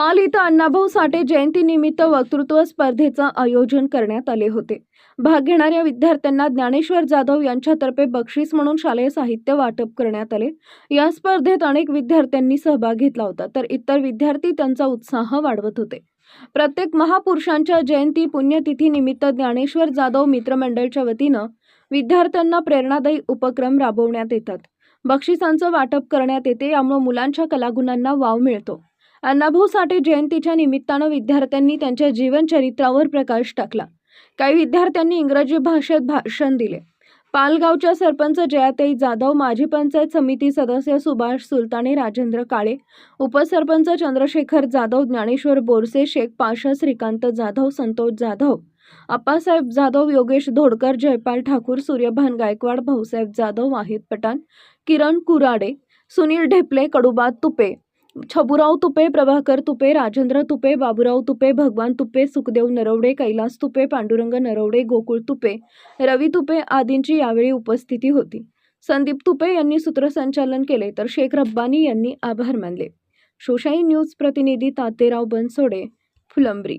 काल इथं अण्णाभाऊ साठे जयंतीनिमित्त वक्तृत्व स्पर्धेचं आयोजन करण्यात आले होते. भाग घेणाऱ्या विद्यार्थ्यांना ज्ञानेश्वर जाधव यांच्यातर्फे बक्षीस म्हणून शालेय साहित्य वाटप करण्यात आले. या स्पर्धेत अनेक विद्यार्थ्यांनी सहभाग घेतला होता तर इतर विद्यार्थी त्यांचा उत्साह वाढवत होते. प्रत्येक महापुरुषांच्या जयंती पुण्यतिथी निमित्त ज्ञानेश्वर जाधव मित्रमंडळच्या वतीनं विद्यार्थ्यांना प्रेरणादायी उपक्रम राबवण्यात येतात. बक्षिसांचं वाटप करण्यात येते यामुळे मुलांच्या कलागुणांना वाव मिळतो. अण्णाभाऊ साठे जयंतीच्या निमित्तानं विद्यार्थ्यांनी त्यांच्या जीवनचरित्रावर प्रकाश टाकला. काही विद्यार्थ्यांनी इंग्रजी भाषेत भाषण दिले. पालगावच्या सरपंच जयाताई जाधव माजी पंचायत समिती सदस्य सुभाष सुलताने राजेंद्र काळे उपसरपंच चंद्रशेखर जाधव ज्ञानेश्वर बोरसे शेख पाशा श्रीकांत जाधव संतोष जाधव अप्पासाहेब जाधव योगेश धोडकर जयपाल ठाकूर सूर्यभान गायकवाड भाऊसाहेब जाधव वाहिद पठाण किरण कुराडे सुनील ढेपले कडुबा तुपे छबुराव तुपे प्रभाकर तुपे राजेंद्र तुपे बाबुराव तुपे भगवान तुपे सुखदेव नरवडे कैलास तुपे पांडुरंग नरवडे गोकुळ तुपे रवी तुपे आदींची यावेळी उपस्थिती होती. संदीप तुपे यांनी सूत्रसंचालन केले तर शेख रब्बानी यांनी आभार मानले. शोशाई न्यूज प्रतिनिधी तातेराव बनसोडे फुलंब्री.